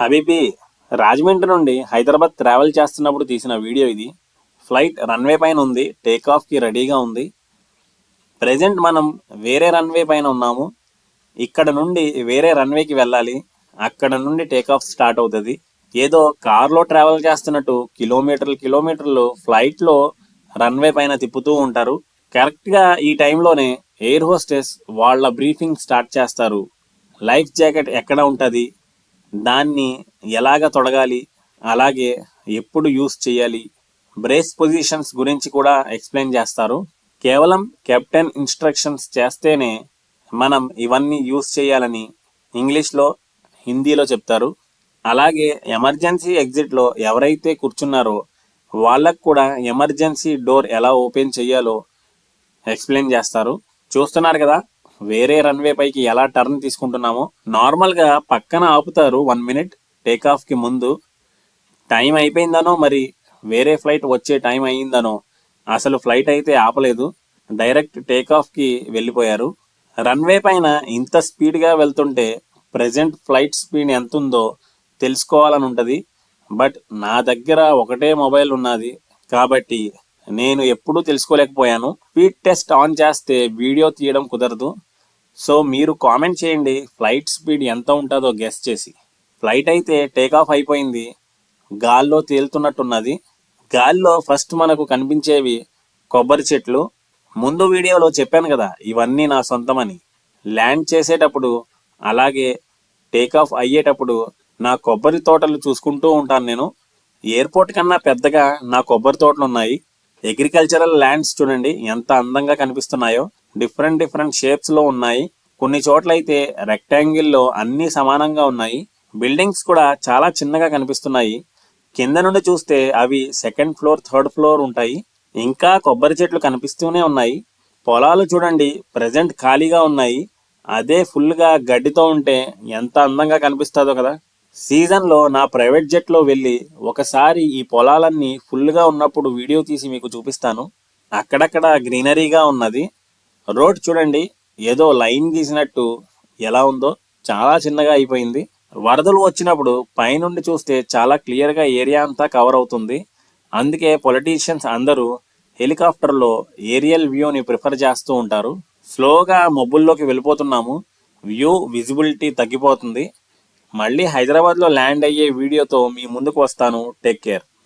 Habibi Rajahmundry నుండి Hyderabad travel చేస్తున్నప్పుడు తీసిన వీడియో ఇది. ఫ్లైట్ రన్వే పైన ఉంది టేక్ ఆఫ్కి రెడీగా ఉంది. ప్రజెంట్ మనం వేరే రన్వే పైన ఉన్నాము. ఇక్కడ నుండి వేరే రన్వేకి వెళ్ళాలి. అక్కడ నుండి టేక్ ఆఫ్ స్టార్ట్ అవుతుంది. ఏదో కార్లో ట్రావెల్ చేస్తున్నట్టు కిలోమీటర్లు కిలోమీటర్లు ఫ్లైట్లో రన్వే పైన తిప్పుతూ ఉంటారు. కరెక్ట్గా ఈ టైంలోనే ఎయిర్ హోస్టెస్ వాళ్ళ బ్రీఫింగ్ స్టార్ట్ చేస్తారు. లైఫ్ జాకెట్ ఎక్కడ ఉంటుంది? దాన్ని ఎలాగ తొడగాలి? అలాగే ఎప్పుడు యూస్ చేయాలి? బ్రేస్ పొజిషన్స్ గురించి కూడా ఎక్స్ప్లెయిన్ చేస్తారు. కేవలం కెప్టెన్ ఇన్స్ట్రక్షన్స్ చేస్తేనే మనం ఇవన్నీ యూస్ చేయాలని ఇంగ్లీష్లో హిందీలో చెప్తారు. అలాగే ఎమర్జెన్సీ ఎగ్జిట్లో ఎవరైతే కూర్చున్నారో వాళ్ళకు కూడా ఎమర్జెన్సీ డోర్ ఎలా ఓపెన్ చేయాలో ఎక్స్ప్లెయిన్ చేస్తారు. చూస్తున్నారు కదా? వేరే రన్వే పైకి ఎలా టర్న్ తీసుకుంటున్నామో నార్మల్గా పక్కన ఆపుతారు. వన్ మినిట్ టేక్ ఆఫ్కి ముందు. టైం అయిపోయిందనో మరి వేరే ఫ్లైట్ వచ్చే టైం అయ్యిందనో అసలు ఫ్లైట్ అయితే ఆపలేదు. డైరెక్ట్ టేక్ ఆఫ్కి వెళ్ళిపోయారు. రన్వే పైన ఇంత స్పీడ్గా వెళ్తుంటే ప్రజెంట్ ఫ్లైట్ స్పీడ్ ఎంత ఉందో తెలుసుకోవాలని ఉంటుంది. బట్ నా దగ్గర ఒకటే మొబైల్ ఉన్నది. కాబట్టి నేను ఎప్పుడూ తెలుసుకోలేకపోయాను. స్పీడ్ టెస్ట్ ఆన్ చేస్తే వీడియో తీయడం కుదరదు. సో మీరు కామెంట్ చేయండి ఫ్లైట్ స్పీడ్ ఎంత ఉంటుందో గెస్ చేసి. ఫ్లైట్ అయితే టేక్ ఆఫ్ అయిపోయింది గాల్లో తేలుతున్నట్టున్నది. గాల్లో ఫస్ట్ మనకు కనిపించేవి కొబ్బరి చెట్లు. ముందు వీడియోలో చెప్పాను కదా ఇవన్నీ నా సొంతమని. ల్యాండ్ చేసేటప్పుడు అలాగే టేక్ ఆఫ్ అయ్యేటప్పుడు నా కొబ్బరి తోటలు చూసుకుంటూ ఉంటాను నేను. ఎయిర్పోర్ట్ కన్నా పెద్దగా నా కొబ్బరి తోటలు ఉన్నాయి అగ్రికల్చరల్ ల్యాండ్స్ చూడండి ఎంత అందంగా కనిపిస్తున్నాయో. డిఫరెంట్ డిఫరెంట్ షేప్స్లో ఉన్నాయి. కొన్ని చోట్ల అయితే రెక్టాంగిల్లో అన్ని సమానంగా ఉన్నాయి. బిల్డింగ్స్ కూడా చాలా చిన్నగా కనిపిస్తున్నాయి. కింద నుండి చూస్తే అవి సెకండ్ ఫ్లోర్ థర్డ్ ఫ్లోర్ ఉంటాయి. ఇంకా కొబ్బరి చెట్లు కనిపిస్తూనే ఉన్నాయి. పొలాలు చూడండి ప్రజెంట్ ఖాళీగా ఉన్నాయి. అదే ఫుల్గా గడ్డితో ఉంటే ఎంత అందంగా కనిపిస్తుందో కదా. సీజన్లో నా ప్రైవేట్ జెట్లో వెళ్ళి ఒకసారి ఈ పొలాలన్నీ ఫుల్గా ఉన్నప్పుడు వీడియో తీసి మీకు చూపిస్తాను. అక్కడక్కడ గ్రీనరీగా ఉన్నది. రోడ్ చూడండి ఏదో లైన్ గీసినట్టు ఎలా ఉందో చాలా చిన్నగా అయిపోయింది. వరదలు వచ్చినప్పుడు పైనుండి చూస్తే చాలా క్లియర్గా ఏరియా అంతా కవర్ అవుతుంది. అందుకే పొలిటీషియన్స్ అందరూ హెలికాప్టర్లో ఏరియల్ వ్యూని ప్రిఫర్ చేస్తూ ఉంటారు. స్లోగా మబ్బుల్లోకి వెళ్ళిపోతున్నాము. వ్యూ విజిబిలిటీ తగ్గిపోతుంది. మళ్ళీ హైదరాబాద్లో ల్యాండ్ అయ్యే వీడియోతో మీ ముందుకు వస్తాను. Take care